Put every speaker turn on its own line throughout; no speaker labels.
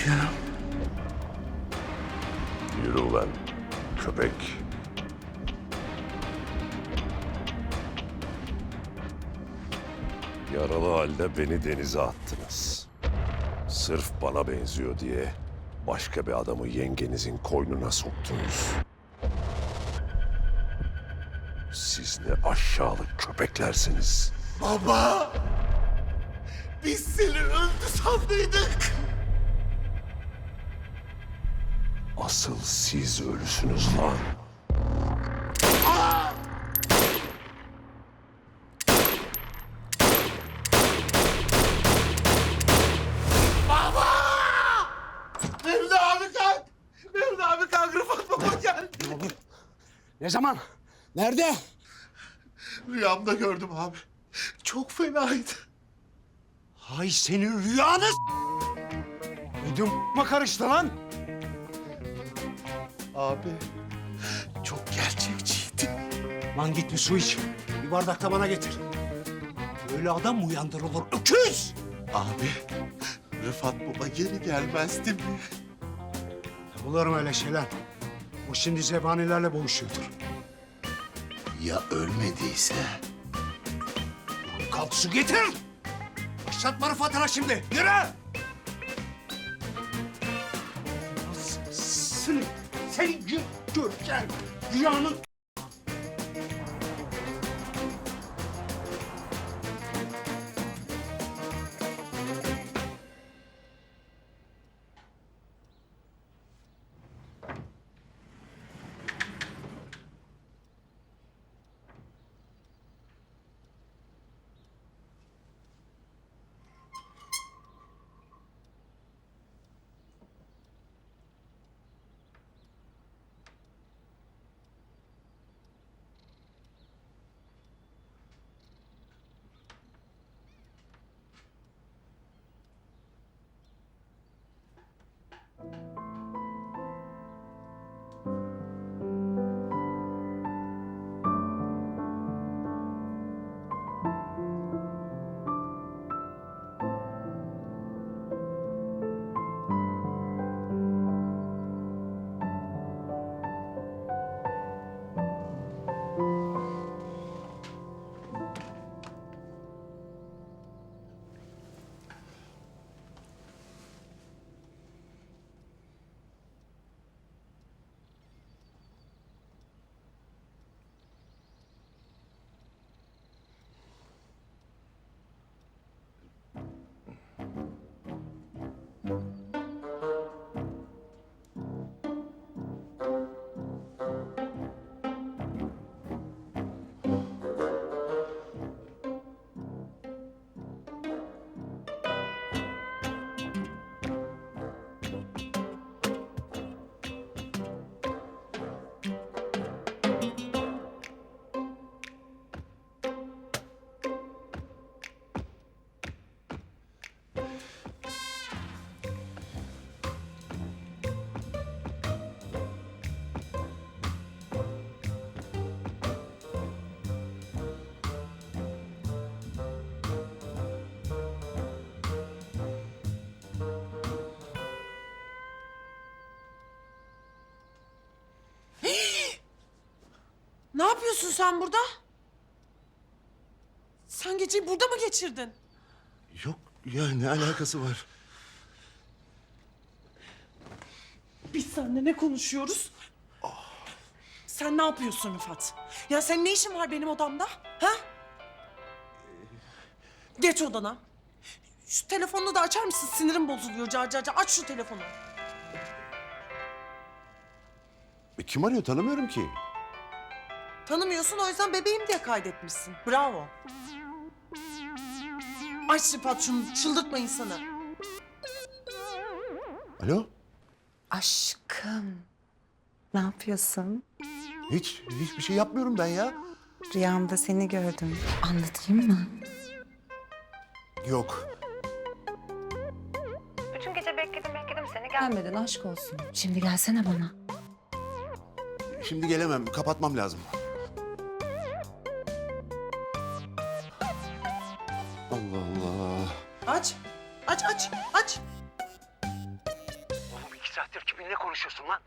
gideceğim.
Yürü ulan köpek. Yaralı halde beni denize attınız. Sırf bana benziyor diye başka bir adamı yengenizin koynuna soktunuz. Siz ne aşağılık köpeklersiniz.
Baba! Biz seni öldü sandıydık.
Asıl siz ölüsünüz lan.
Mevlüt abi kalk. Mevlüt abi kalk. Rıfat baba gel.
Ne zaman? Nerede?
Rüyamda gördüm abi. Çok fenaydı.
Hay senin rüyanı Ödüm mü karıştı lan?
Abi çok gerçekçiydi.
Lan git bir su iç. Bir bardak da bana getir. Böyle adam mı uyandırılır? Öküz!
Abi Rıfat baba geri gelmezdi mi?
Bulurum öyle şeyler. O şimdi zebanilerle boğuşuyordur.
Ya ölmediyse?
Lan kalk su getir! Başlatma Rıfat'ına şimdi. Yürü! Seni, seni gö göreceğim. Rüyanın
Ne yapıyorsun sen burada? Sen geceyi burada mı geçirdin?
Yok ya ne alakası var?
Biz seninle ne konuşuyoruz? Sen ne yapıyorsun Rıfat? Ya senin ne işin var benim odamda? Ha? Geç odana. Şu telefonunu da açar mısın? Sinirim bozuluyor car car car. Aç şu telefonu.
E, kim arıyor tanımıyorum ki.
Tanımıyorsun o yüzden bebeğim diye kaydetmişsin. Bravo. Aç Rıfat şunu çıldırtma insanı.
Alo?
Aşkım. Ne yapıyorsun?
Hiç, hiçbir şey yapmıyorum ben ya.
Rüyamda seni gördüm. Anlatayım mı?
Yok.
Bütün gece bekledim bekledim seni gelmedin aşk olsun. Şimdi gelsene bana.
Şimdi gelemem. Kapatmam lazım. Allah Allah.
Aç. Aç aç aç.
konuşuyorsun lan?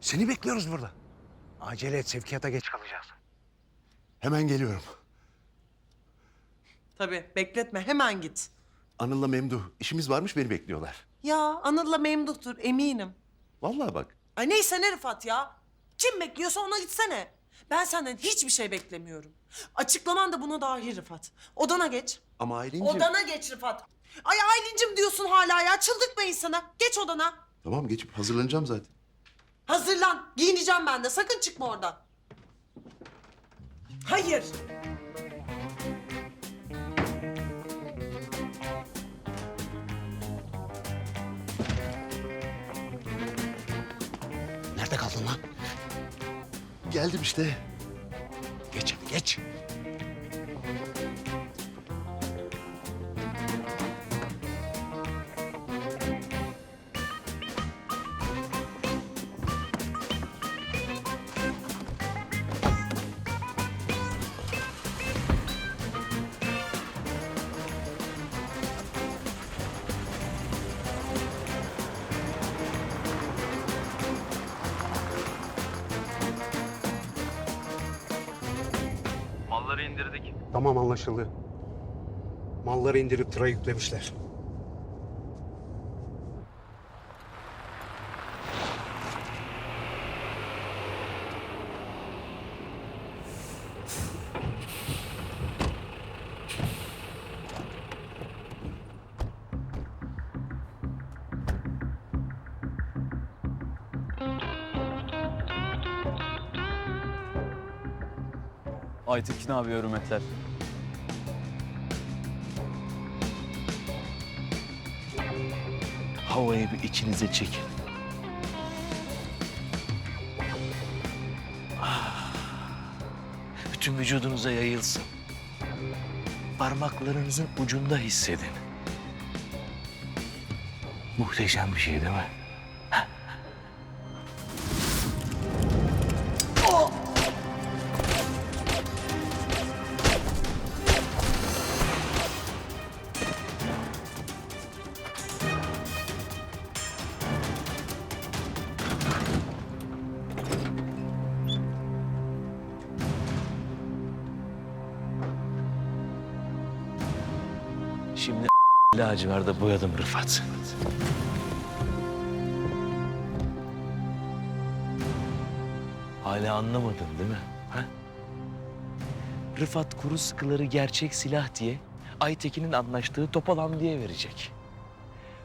Seni bekliyoruz burada. Acele et sevkiyata geç kalacağız.
Hemen geliyorum.
Tabii bekletme hemen git.
Anıl'la Memduh işimiz varmış beni bekliyorlar.
Ya Anıl'la memduhtur eminim.
Vallahi bak.
Ay neyse ne Rıfat ya. Kim bekliyorsa ona gitsene. Ben senden hiçbir şey beklemiyorum. Açıklaman da buna dahil Rıfat. Odana geç.
Ama Aylin'cim...
Odana geç Rıfat. Ay Aylin'cim diyorsun hala ya. Çıldırtma insanı. Geç odana.
Tamam geçip hazırlanacağım zaten.
Hazırlan. Giyineceğim ben de. Sakın çıkma oradan. Hayır.
Nerede kaldın lan?
Geldim işte.
Geç hadi geç. Tamam anlaşıldı. Malları indirip tıra yüklemişler.
Aytekin abi hürmetler. Havayı bir içinize çekin. Ah. Bütün vücudunuza yayılsın. Parmaklarınızın ucunda hissedin. Muhteşem bir şey değil mi? Şimdi laciverde boyadım Rıfat. Hala anlamadın değil mi? Ha? Rıfat kuru sıkıları gerçek silah diye Aytekin'in anlaştığı Topal Hamdi'ye verecek.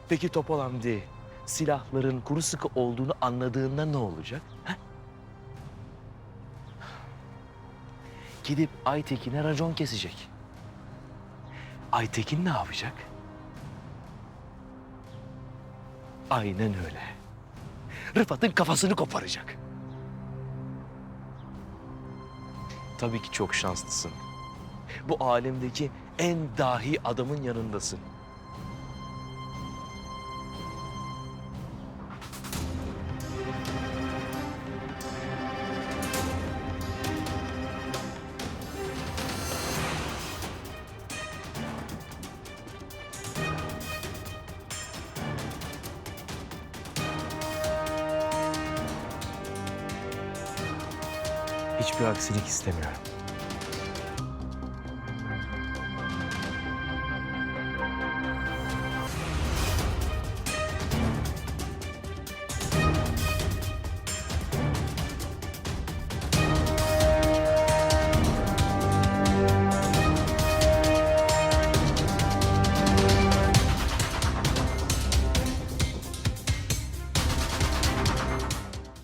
Peki Topal Hamdi silahların kuru sıkı olduğunu anladığında ne olacak? Ha? Gidip Aytekin'e racon kesecek. Aytekin ne yapacak? Aynen öyle. Rıfat'ın kafasını koparacak. Tabii ki çok şanslısın. Bu alemdeki en dahi adamın yanındasın. Hiçbir aksilik istemiyorum.